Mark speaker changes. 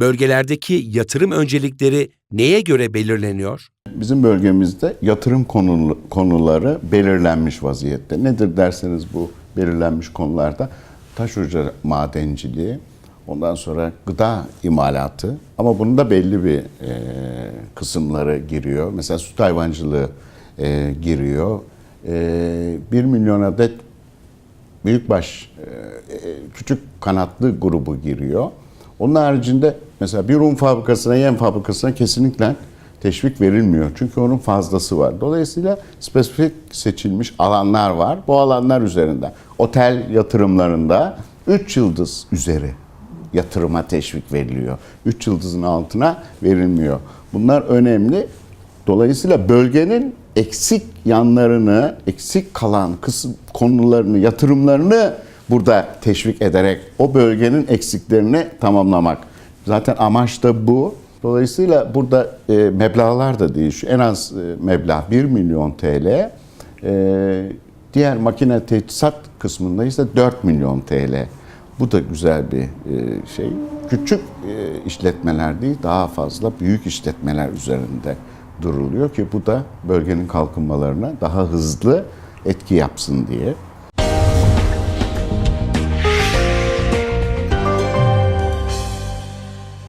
Speaker 1: Bölgelerdeki yatırım öncelikleri neye göre belirleniyor?
Speaker 2: Bizim bölgemizde yatırım konuları belirlenmiş vaziyette. Nedir derseniz bu belirlenmiş konularda taş ocağı madenciliği, ondan sonra gıda imalatı ama bunun da belli bir e, kısımları giriyor. Mesela süt hayvancılığı e, giriyor. E, 1 milyon adet büyükbaş e, küçük kanatlı grubu giriyor. Onun haricinde mesela bir un fabrikasına, yem fabrikasına kesinlikle teşvik verilmiyor. Çünkü onun fazlası var. Dolayısıyla spesifik seçilmiş alanlar var. Bu alanlar üzerinde otel yatırımlarında 3 yıldız üzeri yatırıma teşvik veriliyor. 3 yıldızın altına verilmiyor. Bunlar önemli. Dolayısıyla bölgenin eksik yanlarını, eksik kalan kısım konularını, yatırımlarını burada teşvik ederek o bölgenin eksiklerini tamamlamak. Zaten amaç da bu. Dolayısıyla burada e, meblağlar da değişiyor. En az e, meblağ 1 milyon TL. E, diğer makine teçhizat kısmında ise 4 milyon TL. Bu da güzel bir e, şey. Küçük e, işletmeler değil, daha fazla büyük işletmeler üzerinde duruluyor ki bu da bölgenin kalkınmalarına daha hızlı etki yapsın diye.